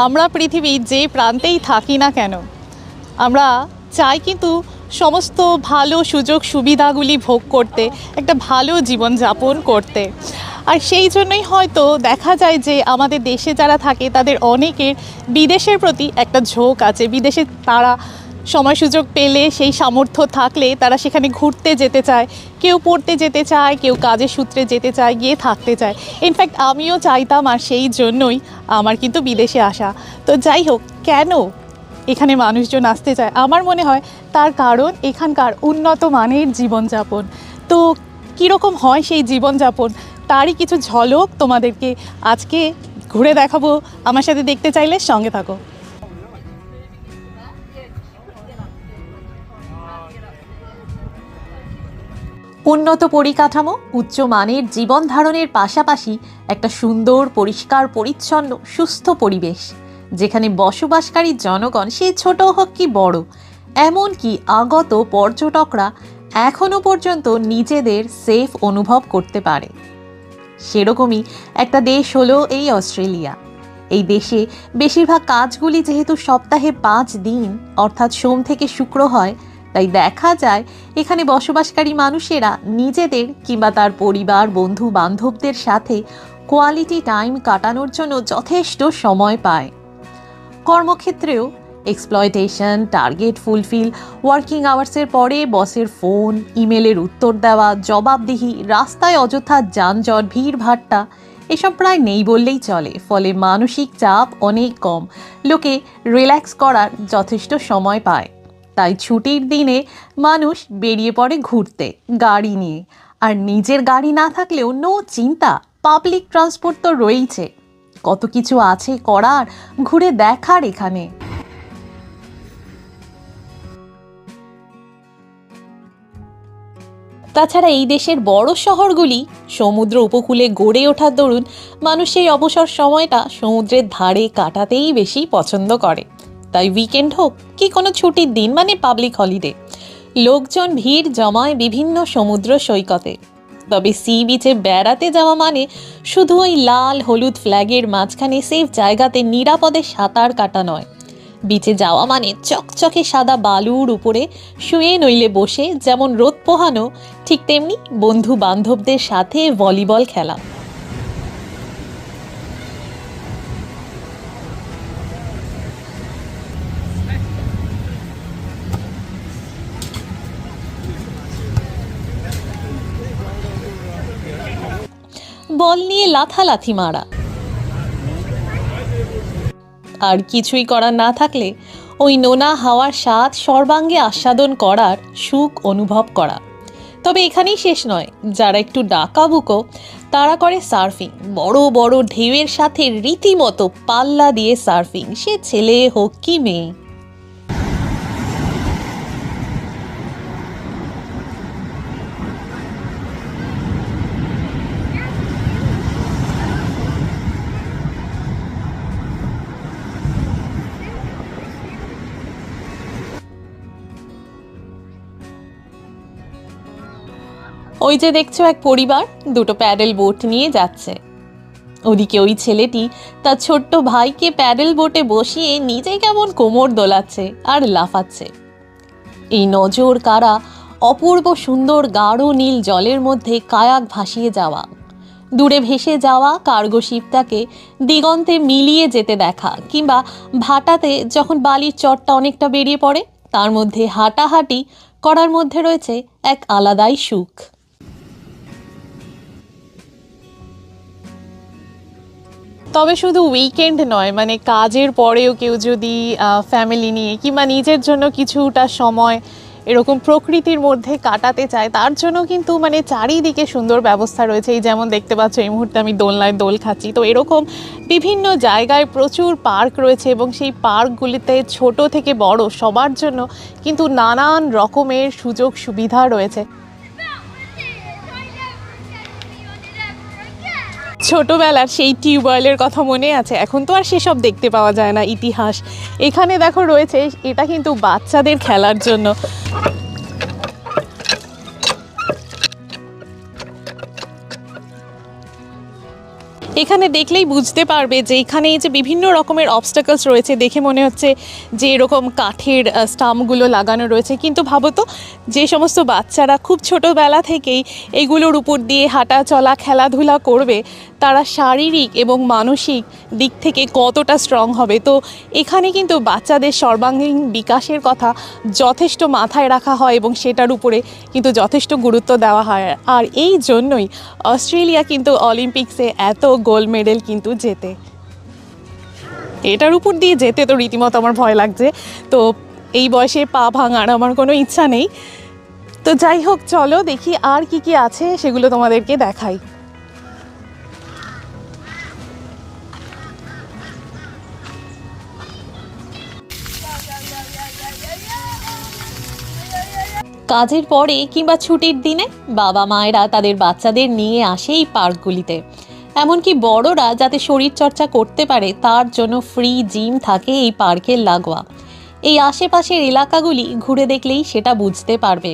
আমরা পৃথিবীর যে প্রান্তেই থাকি না কেন, আমরা চাই কিন্তু সমস্ত ভালো সুযোগ সুবিধাগুলি ভোগ করতে, একটা ভালো জীবনযাপন করতে। আর সেই জন্যই হয়তো দেখা যায় যে আমাদের দেশে যারা থাকে তাদের অনেকের বিদেশের প্রতি একটা ঝোঁক আছে, বিদেশে তারা সময় সুযোগ পেলে সেই সামর্থ্য থাকলে তারা সেখানে ঘুরতে যেতে চায়, কেউ পড়তে যেতে চায়, কেউ কাজের সূত্রে যেতে চায়, গিয়ে থাকতে চায়। ইনফ্যাক্ট আমিও চাইতাম আর সেই জন্যই আমার কিন্তু বিদেশে আসা। তো যাই হোক, কেন এখানে মানুষজন আসতে চায়? আমার মনে হয় তার কারণ এখানকার উন্নত মানের জীবনযাপন। তো কীরকম হয় সেই জীবনযাপন? তারই কিছু ঝলক তোমাদেরকে আজকে ঘুরে দেখাবো। আমার সাথে দেখতে চাইলে সঙ্গে থাকো। উন্নত পরিকাঠামো উচ্চমানের জীবন ধারণের পাশাপাশি একটা সুন্দর, পরিষ্কার, পরিচ্ছন্ন, সুস্থ পরিবেশ। যেখানে বসবাসকারী জনগণ, সে ছোট হোক কি বড়, এমনকি আগত পর্যটকরা এখনও পর্যন্ত নিজেদের সেফ অনুভব করতে পারে। সেরকমই একটা দেশ হলো এই অস্ট্রেলিয়া। এই দেশে বেশিরভাগ কাজগুলি যেহেতু সপ্তাহে পাঁচ দিন, অর্থাৎ সোম থেকে শুক্র হয় তাই দেখা যায় এখানে বসবাসকারী মানুষেরা নিজেদের কিংবা তার পরিবার, বন্ধু বান্ধবদের সাথে কোয়ালিটি টাইম কাটানোর জন্য যথেষ্ট সময় পায়। কর্মক্ষেত্রেও এক্সপ্লয়টেশন টার্গেট ফুলফিল ওয়ার্কিং আওয়ার্সের পরে বসের ফোন ইমেলের উত্তর দেওয়া, জবাবদিহি, রাস্তায় অযথা যানজট ভিড়ভাট্টা এসব প্রায় নেই বললেই চলে, ফলে মানসিক চাপ অনেক কম। লোকে রিল্যাক্স করার যথেষ্ট সময় পায়। তাই ছুটির দিনে মানুষ বেরিয়ে পড়ে ঘুরতে, গাড়ি নিয়ে। আর নিজের গাড়ি না থাকলেও নো চিন্তা পাবলিক ট্রান্সপোর্ট তো রয়েইছে। কত কিছু আছে করার, ঘুরে দেখার এখানে। তাছাড়া এই দেশের বড় শহরগুলি, সমুদ্র উপকূলে গড়ে ওঠার দরুন মানুষ সেই অবসর সময়টা সমুদ্রের ধারে কাটাতেই বেশি পছন্দ করে। তাই উইকেন্ড হোক কি কোনো ছুটির দিন মানে পাবলিক হলিডে লোকজন ভিড় জমায় বিভিন্ন সমুদ্র সৈকতে। তবে সি বিচে বেড়াতে যাওয়া মানে শুধু ওই লাল হলুদ ফ্ল্যাগের মাঝখানে সেফ জায়গাতে নিরাপদে সাঁতার কাটা নয়। বিচে যাওয়া মানে চকচকে সাদা বালুর উপরে শুয়ে নইলে বসে, যেমন রোদ পোহানো, ঠিক তেমনি বন্ধু বান্ধবদের সাথে ভলিবল খেলা। বল নিয়ে লাথালাথি মারা। আর কিছুই করার না থাকলে ওই নোনা হাওয়ার স্বাদ সর্বাঙ্গে আস্বাদন করার সুখ অনুভব করা। তবে এখানেই শেষ নয়, যারা একটু ডাকাবুকো, তারা করে সার্ফিং। বড় বড় ঢেউয়ের সাথে রীতিমতো পাল্লা দিয়ে সার্ফিং, সে ছেলে হোক কি মেয়ে। ওই যে দেখছ এক পরিবার, দুটো প্যাডেল বোট নিয়ে যাচ্ছে। ওদিকে ওই ছেলেটি তার ছোট্ট ভাইকে প্যাডেল বোটে বসিয়ে নিজে কেমন কোমর দোলাচ্ছে আর লাফাচ্ছে। এই নজর কারা অপূর্ব সুন্দর গাঢ় নীল জলের মধ্যে কায়াক ভাসিয়ে যাওয়া। দূরে ভেসে যাওয়া কার্গো শিপটাকে দিগন্তে মিলিয়ে যেতে দেখা, কিংবা ভাটাতে যখন বালির চটটা অনেকটা বেরিয়ে পড়ে, তার মধ্যে হাঁটাহাঁটি করার মধ্যে রয়েছে এক আলাদাই সুখ। তবে শুধু উইকেন্ড নয় মানে কাজের পরেও কেউ যদি ফ্যামিলি নিয়ে কিংবা নিজের জন্য কিছুটা সময় এরকম প্রকৃতির মধ্যে কাটাতে চায়, তার জন্য কিন্তু মানে চারিদিকে সুন্দর ব্যবস্থা রয়েছে। এই যেমন দেখতে পাচ্ছ, এই মুহূর্তে আমি দোলনায় দোল খাচ্ছি। তো এরকম বিভিন্ন জায়গায় প্রচুর পার্ক রয়েছে এবং সেই পার্কগুলিতে ছোট থেকে বড় সবার জন্য কিন্তু নানান রকমের সুযোগ সুবিধা রয়েছে। ছোটবেলার সেই টিউবওয়েলের কথা মনে আছে? এখন তো আর সেসব দেখতে পাওয়া যায় না, ইতিহাস। এখানে দেখো রয়েছে, এটা কিন্তু বাচ্চাদের খেলার জন্য। এখানে দেখলেই বুঝতে পারবে যে এখানে যে বিভিন্ন রকমের অবস্টাকলস রয়েছে, দেখে মনে হচ্ছে যে এরকম কাঠের স্টাম্পগুলো লাগানো রয়েছে। কিন্তু ভাবো তো, যে সমস্ত বাচ্চারা খুব ছোটোবেলা থেকেই এগুলোর উপর দিয়ে হাঁটা চলা খেলাধুলা করবে তারা শারীরিক এবং মানসিক দিক থেকে কতটা স্ট্রং হবে। তো এখানে কিন্তু বাচ্চাদের সর্বাঙ্গীন বিকাশের কথা যথেষ্ট মাথায় রাখা হয় এবং সেটার উপরে কিন্তু যথেষ্ট গুরুত্ব দেওয়া হয়। আর এই জন্যই অস্ট্রেলিয়া কিন্তু অলিম্পিক্সে এত গোল্ড মেডেল কিন্তু জেতে। এটার উপর দিয়ে যেতে তো রীতিমতো আমার ভয় লাগছে। তো এই বয়সে পা ভাঙার আমার কোনো ইচ্ছা নেই। তো যাই হোক, চলো দেখি আর কি কি আছে, সেগুলো তোমাদেরকে দেখাই। কাজের পরে কিংবা ছুটির দিনে বাবা মায়েরা তাদের বাচ্চাদের নিয়ে আসে এই পার্কগুলিতে। এমনকি বড়রা যাতে শরীর চর্চা করতে পারে, তার জন্য ফ্রি জিম থাকে এই পার্কের লাগোয়া। এই আশেপাশের এলাকাগুলি ঘুরে দেখলেই সেটা বুঝতে পারবে।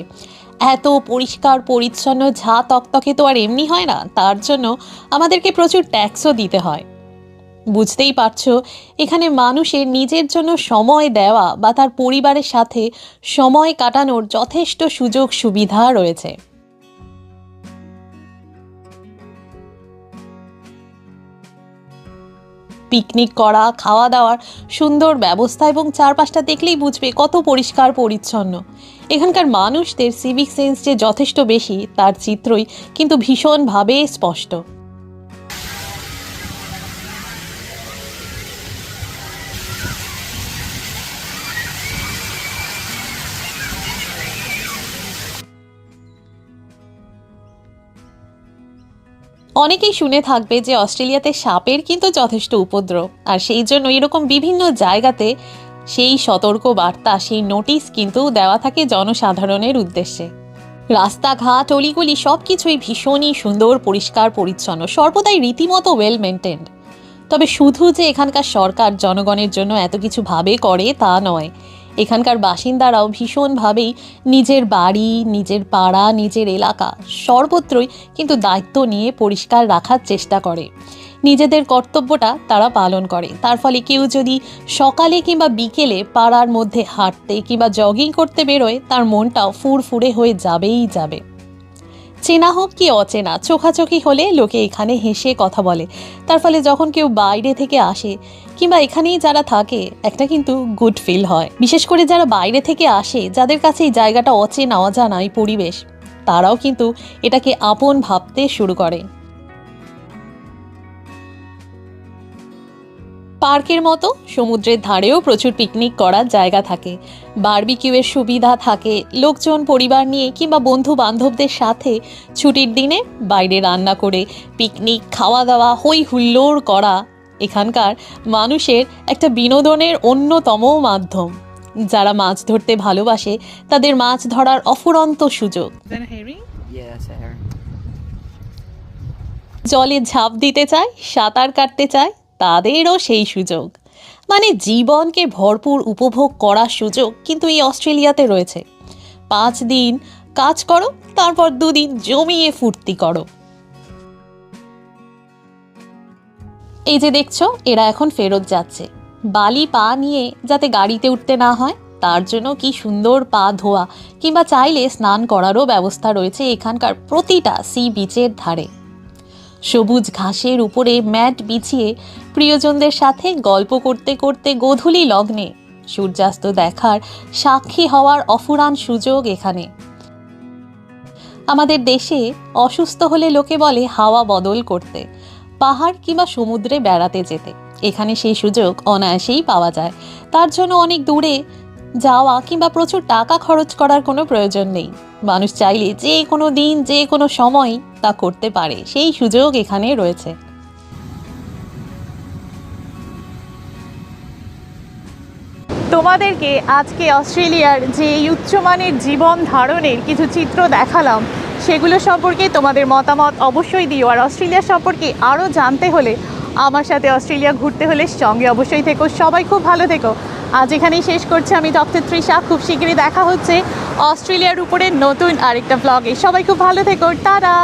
এত পরিষ্কার, পরিচ্ছন্ন, ঝা তকতকে তো আর এমনি হয় না, তার জন্য আমাদেরকে প্রচুর ট্যাক্সও দিতে হয়। বুঝতেই পারছ, এখানে মানুষের নিজের জন্য সময় দেওয়া বা তার পরিবারের সাথে সময় কাটানোর যথেষ্ট সুযোগ সুবিধা রয়েছে। পিকনিক করা, খাওয়া দাওয়ার সুন্দর ব্যবস্থা এবং চারপাশটা দেখলেই বুঝবে কত পরিষ্কার পরিচ্ছন্ন। এখানকার মানুষদের সিভিক সেন্স যে যথেষ্ট বেশি, তার চিত্রই কিন্তু ভীষণভাবে স্পষ্ট। অনেকেই শুনে থাকবে যে অস্ট্রেলিয়াতে সাপের কিন্তু যথেষ্ট উপদ্রব। আর সেই জন্য এরকম বিভিন্ন জায়গাতে সেই সতর্ক বার্তা সেই নোটিশ কিন্তু দেওয়া থাকে জনসাধারণের উদ্দেশ্যে। রাস্তাঘাট, অলিগুলি সব কিছুই ভীষণই সুন্দর, পরিষ্কার, পরিচ্ছন্ন, সর্বদাই রীতিমতো ওয়েল মেনটেন্ড তবে শুধু যে এখানকার সরকার জনগণের জন্য এত কিছু ভাবে করে তা নয় এখানকার বাসিন্দারাও ভীষণভাবেই নিজের বাড়ি, নিজের পাড়া, নিজের এলাকা সর্বত্রই কিন্তু দায়িত্ব নিয়ে পরিষ্কার রাখার চেষ্টা করে। নিজেদের কর্তব্যটা তারা পালন করে। তার ফলে কেউ যদি সকালে কিংবা বিকেলে পাড়ার মধ্যে হাঁটতে কিংবা জগিং করতে বেরোয়, তার মনটাও ফুরফুরে হয়ে যাবেই যাবে। চেনা হোক কি অচেনা, চোখাচোখি হলে লোকে এখানে হেসে কথা বলে। তার ফলে যখন কেউ বাইরে থেকে আসে কিংবা এখানেই যারা থাকে, একটা কিন্তু গুড ফিল হয়। বিশেষ করে যারা বাইরে থেকে আসে, যাদের কাছে এই জায়গাটা অচেনা, অজানা, এই পরিবেশ, তারাও কিন্তু এটাকে আপন ভাবতে শুরু করে। পার্কের মতো সমুদ্রের ধারেও প্রচুর পিকনিক করার জায়গা থাকে। বার্বিকিউয়ের সুবিধা থাকে। লোকজন, পরিবার নিয়ে কিংবা বন্ধু বান্ধবদের সাথে ছুটির দিনে বাইরে রান্না করে পিকনিক খাওয়া দাওয়া হই হুল্লোড় করা এখানকার মানুষের একটা বিনোদনের অন্যতম মাধ্যম। যারা মাছ ধরতে ভালোবাসে তাদের মাছ ধরার অফুরন্ত সুযোগ. জলে ঝাঁপ দিতে চায় সাঁতার কাটতে চায় তাদেরও সেই সুযোগ। মানে জীবনকে ভরপুর উপভোগ করার সুযোগ কিন্তু এই অস্ট্রেলিয়াতে রয়েছে। পাঁচ দিন কাজ করো তারপর দুদিন জমিয়ে ফুর্তি করো। এই যে দেখছ, এরা এখন ফেরত যাচ্ছে। বালি পা নিয়ে যাতে গাড়িতে উঠতে না হয়, তার জন্য কি সুন্দর পা ধোয়া, কিংবা চাইলে স্নান করারও ব্যবস্থা রয়েছে এখানকার প্রতিটা সি বিচের ধারে। সবুজ ঘাসের উপরে ম্যাট বিছিয়ে প্রিয়জনদের সাথে গল্প করতে করতে গোধূলি লগ্নে সূর্যাস্ত দেখার সাক্ষী হওয়ার অফুরান সুযোগ এখানে। আমাদের দেশে অসুস্থ হলে লোকে বলে হাওয়া বদল করতে। পাহাড় কিংবা সমুদ্রে বেড়াতে যেতে। এখানে সেই সুযোগ অনায়াসেই পাওয়া যায়। তার জন্য অনেক দূরে যাওয়া কিংবা প্রচুর টাকা খরচ করার কোনো প্রয়োজন নেই। মানুষ চাইলে যে কোনো দিন, যে কোনো সময় তা করতে পারে। সেই সুযোগ এখানে রয়েছে। তোমাদেরকে আজকে অস্ট্রেলিয়ার যে উচ্চমানের জীবন ধারণের কিছু চিত্র দেখালাম। সেগুলো সম্পর্কে তোমাদের মতামত অবশ্যই দিও। আর অস্ট্রেলিয়া সম্পর্কে আরও জানতে হলে আমার সাথে অস্ট্রেলিয়া ঘুরতে হলে সঙ্গে অবশ্যই থেকো। সবাই খুব ভালো থেকো। আজ এখানেই শেষ করছি আমি ডক্টর তৃষা। খুব শীঘ্রই দেখা হচ্ছে অস্ট্রেলিয়ার উপরে নতুন আরেকটা ব্লগে সবাই খুব ভালো থেকো। টাটা!